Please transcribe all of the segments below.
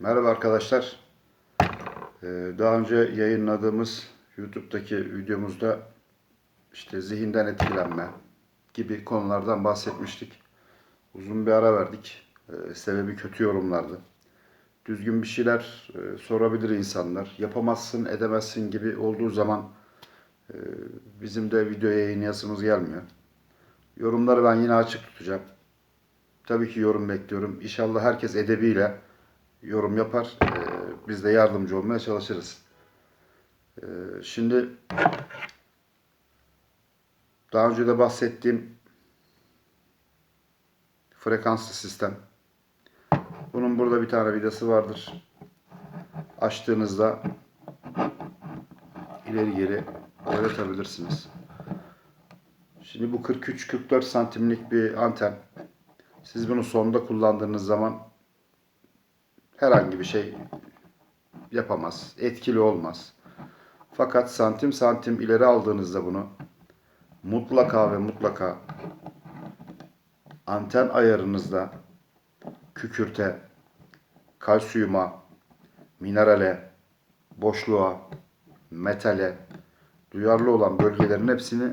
Merhaba arkadaşlar. Ee, Daha önce yayınladığımız YouTube'daki videomuzda işte zihinden etkilenme gibi konulardan bahsetmiştik. Uzun bir ara verdik. Ee, Sebebi kötü yorumlardı. Düzgün bir şeyler e, sorabilir insanlar. Yapamazsın, edemezsin gibi olduğu zaman e, bizim de video yayınlayasımız gelmiyor. Yorumları ben yine açık tutacağım. Tabii ki yorum bekliyorum. İnşallah herkes edebiyle yorum yapar. Ee, biz de yardımcı olmaya çalışırız. Ee, şimdi daha önce de bahsettiğim frekanslı sistem. Bunun burada bir tane vidası vardır. Açtığınızda ileri geri oynatabilirsiniz. Şimdi bu 43-44 santimlik bir anten. Siz bunu sonda kullandığınız zaman herhangi bir şey yapamaz. Etkili olmaz. Fakat santim santim ileri aldığınızda bunu mutlaka ve mutlaka anten ayarınızda kükürte, kalsiyuma, minerale, boşluğa, metale duyarlı olan bölgelerin hepsini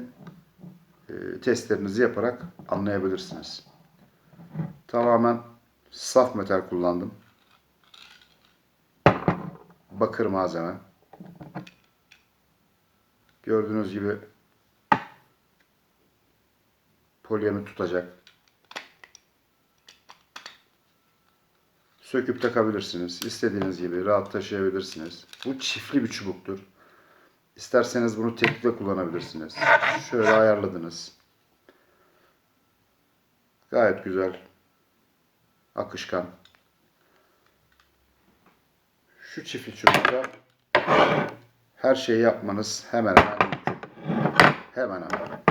e, testlerinizi yaparak anlayabilirsiniz. Tamamen saf metal kullandım bakır malzeme. Gördüğünüz gibi polyemi tutacak. Söküp takabilirsiniz. İstediğiniz gibi rahat taşıyabilirsiniz. Bu çiftli bir çubuktur. İsterseniz bunu tekle kullanabilirsiniz. Şöyle ayarladınız. Gayet güzel. Akışkan. Şu çiftli çubukta her şeyi yapmanız hemen hemen mümkün. Hemen hemen.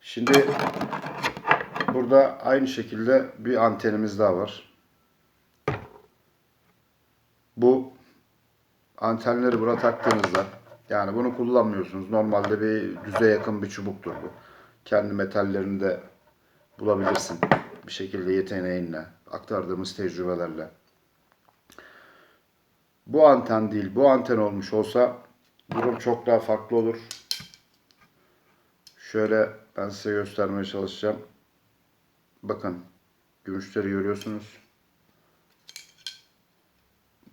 Şimdi burada aynı şekilde bir antenimiz daha var. Bu antenleri buraya taktığınızda yani bunu kullanmıyorsunuz. Normalde bir düze yakın bir çubuktur bu. Kendi metallerini de bulabilirsin. Bir şekilde yeteneğinle, aktardığımız tecrübelerle. Bu anten değil, bu anten olmuş olsa durum çok daha farklı olur. Şöyle ben size göstermeye çalışacağım. Bakın gümüşleri görüyorsunuz.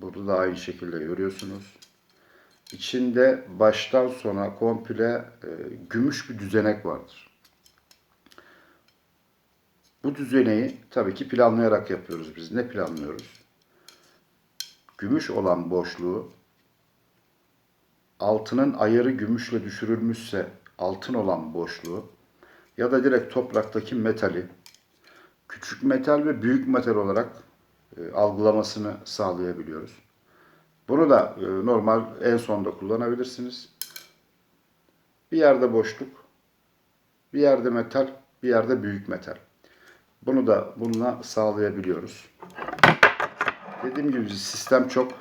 Burada da aynı şekilde görüyorsunuz. İçinde baştan sona komple e, gümüş bir düzenek vardır. Bu düzeneyi tabii ki planlayarak yapıyoruz biz. Ne planlıyoruz? Gümüş olan boşluğu altının ayarı gümüşle düşürülmüşse altın olan boşluğu ya da direkt topraktaki metali küçük metal ve büyük metal olarak e, algılamasını sağlayabiliyoruz. Bunu da e, normal en sonda kullanabilirsiniz. Bir yerde boşluk, bir yerde metal, bir yerde büyük metal. Bunu da bununla sağlayabiliyoruz. Dediğim gibi sistem çok.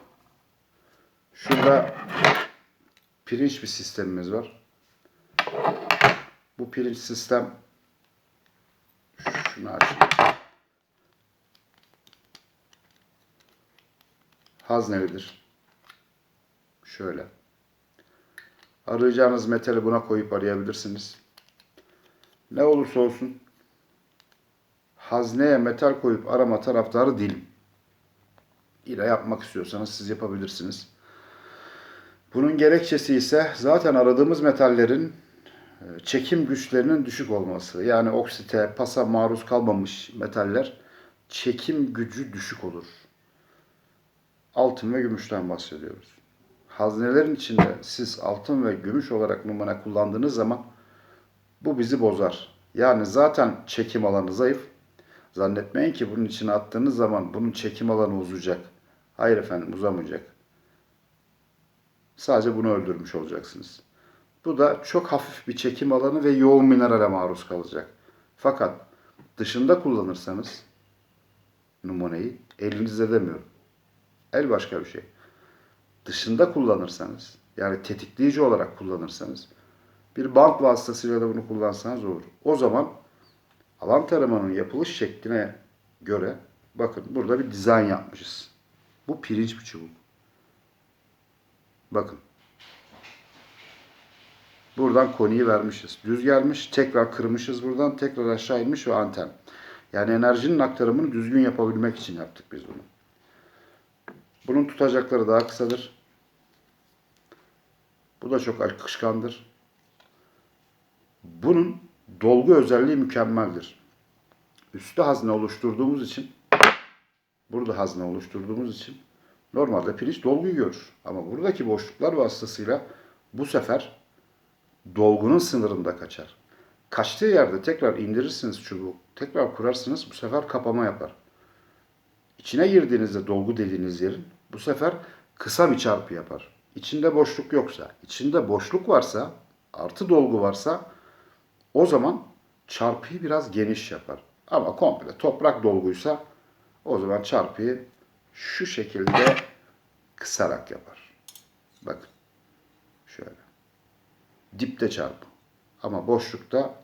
Şurada pirinç bir sistemimiz var. Bu pirinç sistem şunu açayım. Haznelidir. Şöyle. Arayacağınız metali buna koyup arayabilirsiniz. Ne olursa olsun hazneye metal koyup arama taraftarı değilim. İle yapmak istiyorsanız siz yapabilirsiniz. Bunun gerekçesi ise zaten aradığımız metallerin e, çekim güçlerinin düşük olması. Yani oksite, pasa maruz kalmamış metaller çekim gücü düşük olur. Altın ve gümüşten bahsediyoruz. Haznelerin içinde siz altın ve gümüş olarak numara kullandığınız zaman bu bizi bozar. Yani zaten çekim alanı zayıf. Zannetmeyin ki bunun içine attığınız zaman bunun çekim alanı uzayacak. Hayır efendim uzamayacak. Sadece bunu öldürmüş olacaksınız. Bu da çok hafif bir çekim alanı ve yoğun minerale maruz kalacak. Fakat dışında kullanırsanız numuneyi elinizde demiyorum. El başka bir şey. Dışında kullanırsanız yani tetikleyici olarak kullanırsanız bir bant vasıtasıyla da bunu kullansanız olur. O zaman alan taramanın yapılış şekline göre Bakın burada bir dizayn yapmışız. Bu pirinç bir çubuk. Bakın. Buradan koniyi vermişiz. Düz gelmiş. Tekrar kırmışız buradan. Tekrar aşağı inmiş ve anten. Yani enerjinin aktarımını düzgün yapabilmek için yaptık biz bunu. Bunun tutacakları daha kısadır. Bu da çok akışkandır. Bunun dolgu özelliği mükemmeldir. Üstte hazne oluşturduğumuz için burada hazne oluşturduğumuz için normalde pirinç dolguyu görür. Ama buradaki boşluklar vasıtasıyla bu sefer dolgunun sınırında kaçar. Kaçtığı yerde tekrar indirirsiniz çubuğu, tekrar kurarsınız bu sefer kapama yapar. İçine girdiğinizde dolgu dediğiniz yerin bu sefer kısa bir çarpı yapar. İçinde boşluk yoksa, içinde boşluk varsa, artı dolgu varsa o zaman çarpıyı biraz geniş yapar. Ama komple toprak dolguysa o zaman çarpıyı şu şekilde kısarak yapar. Bakın. Şöyle. Dipte çarpı. Ama boşlukta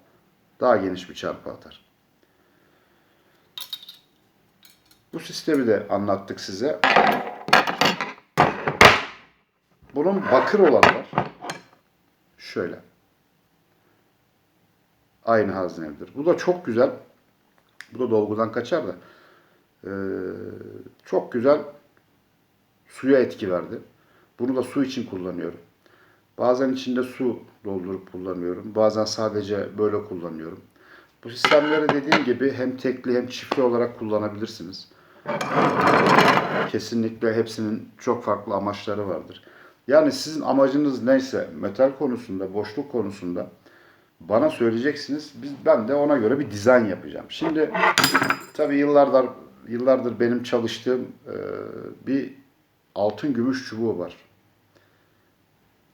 daha geniş bir çarpı atar. Bu sistemi de anlattık size. Bunun bakır olanı var. Şöyle. Aynı haznedir. Bu da çok güzel. Bu da dolgudan kaçar da. Ee, çok güzel suya etki verdi. Bunu da su için kullanıyorum. Bazen içinde su doldurup kullanıyorum. Bazen sadece böyle kullanıyorum. Bu sistemleri dediğim gibi hem tekli hem çiftli olarak kullanabilirsiniz. Kesinlikle hepsinin çok farklı amaçları vardır. Yani sizin amacınız neyse metal konusunda, boşluk konusunda bana söyleyeceksiniz. Biz ben de ona göre bir dizayn yapacağım. Şimdi tabii yıllardır yıllardır benim çalıştığım e, bir altın gümüş çubuğu var.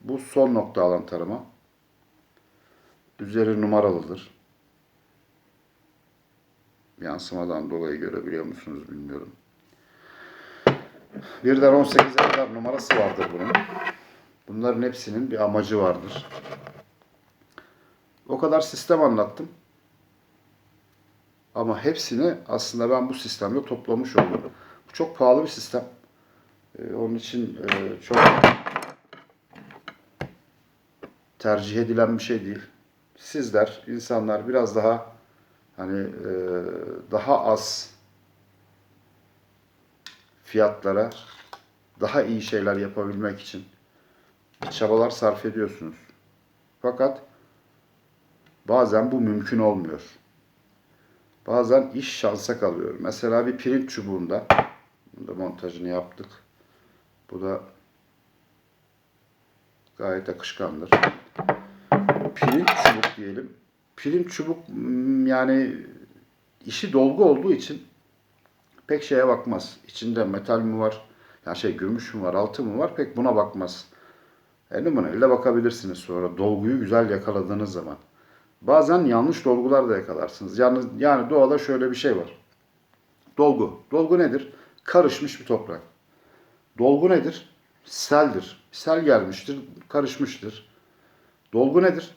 Bu son nokta alan tarama. Üzeri numaralıdır. Yansımadan dolayı görebiliyor musunuz bilmiyorum. Birden 18'e kadar numarası vardır bunun. Bunların hepsinin bir amacı vardır. O kadar sistem anlattım. Ama hepsini aslında ben bu sistemde toplamış oldum. Bu çok pahalı bir sistem. Ee, onun için e, çok tercih edilen bir şey değil. Sizler, insanlar biraz daha hani e, daha az fiyatlara daha iyi şeyler yapabilmek için çabalar sarf ediyorsunuz. Fakat bazen bu mümkün olmuyor. Bazen iş şansa kalıyor. Mesela bir pirinç çubuğunda bunda montajını yaptık. Bu da gayet akışkandır. Pirinç çubuk diyelim. Pirinç çubuk mm, yani işi dolgu olduğu için pek şeye bakmaz. İçinde metal mi var, yani şey gümüş mü var, altın mı var pek buna bakmaz. E numarayla bakabilirsiniz sonra dolguyu güzel yakaladığınız zaman. Bazen yanlış dolgular da yakalarsınız. Yani, yani doğada şöyle bir şey var. Dolgu. Dolgu nedir? Karışmış bir toprak. Dolgu nedir? Seldir. Sel gelmiştir, karışmıştır. Dolgu nedir?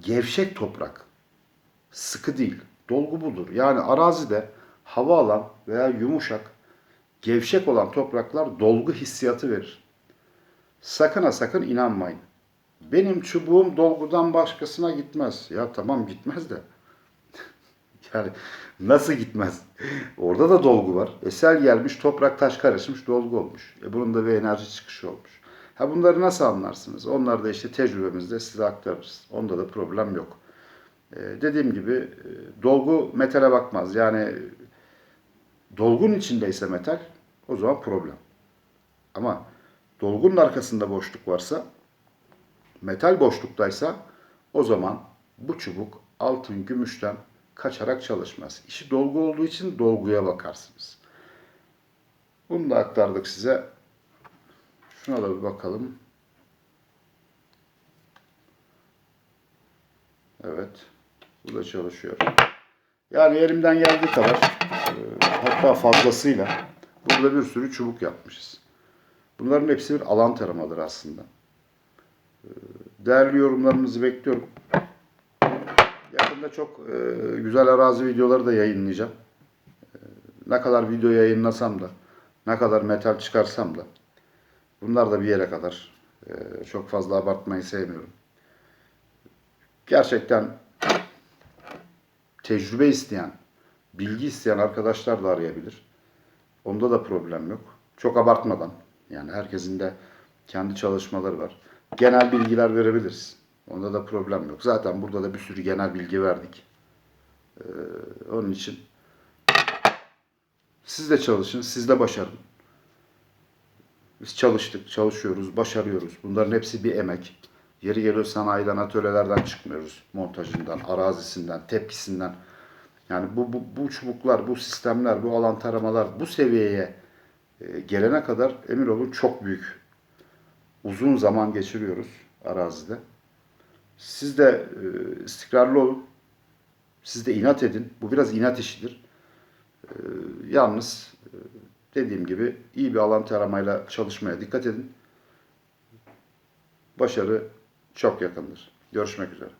Gevşek toprak. Sıkı değil. Dolgu budur. Yani arazide hava alan veya yumuşak, gevşek olan topraklar dolgu hissiyatı verir. Sakın ha sakın inanmayın. Benim çubuğum dolgudan başkasına gitmez. Ya tamam gitmez de. yani nasıl gitmez? Orada da dolgu var. Esel gelmiş, toprak taş karışmış, dolgu olmuş. E bunun da bir enerji çıkışı olmuş. Ha bunları nasıl anlarsınız? Onlar da işte tecrübemizde size aktarırız. Onda da problem yok. Ee, dediğim gibi e, dolgu metale bakmaz. Yani dolgunun içindeyse metal o zaman problem. Ama dolgunun arkasında boşluk varsa metal boşluktaysa o zaman bu çubuk altın gümüşten kaçarak çalışmaz. İşi dolgu olduğu için dolguya bakarsınız. Bunu da aktardık size. Şuna da bir bakalım. Evet. Bu da çalışıyor. Yani elimden geldiği kadar e, hatta fazlasıyla burada bir sürü çubuk yapmışız. Bunların hepsi bir alan taramadır aslında. E, Değerli yorumlarınızı bekliyorum. Yakında çok e, güzel arazi videoları da yayınlayacağım. E, ne kadar video yayınlasam da, ne kadar metal çıkarsam da bunlar da bir yere kadar. Ee, çok fazla abartmayı sevmiyorum. Gerçekten tecrübe isteyen, bilgi isteyen arkadaşlar da arayabilir. Onda da problem yok. Çok abartmadan. Yani herkesin de kendi çalışmaları var. Genel bilgiler verebiliriz. Onda da problem yok. Zaten burada da bir sürü genel bilgi verdik. Ee, onun için siz de çalışın, siz de başarın. Biz çalıştık, çalışıyoruz, başarıyoruz. Bunların hepsi bir emek. Yeri geliyor sanayiden, atölyelerden çıkmıyoruz. Montajından, arazisinden, tepkisinden. Yani bu, bu, bu çubuklar, bu sistemler, bu alan taramalar bu seviyeye e, gelene kadar emin olun çok büyük, uzun zaman geçiriyoruz arazide. Siz de e, istikrarlı olun. Siz de inat edin. Bu biraz inat işidir. E, yalnız e, dediğim gibi iyi bir alan taramayla çalışmaya dikkat edin. Başarı çok yakındır. Görüşmek üzere.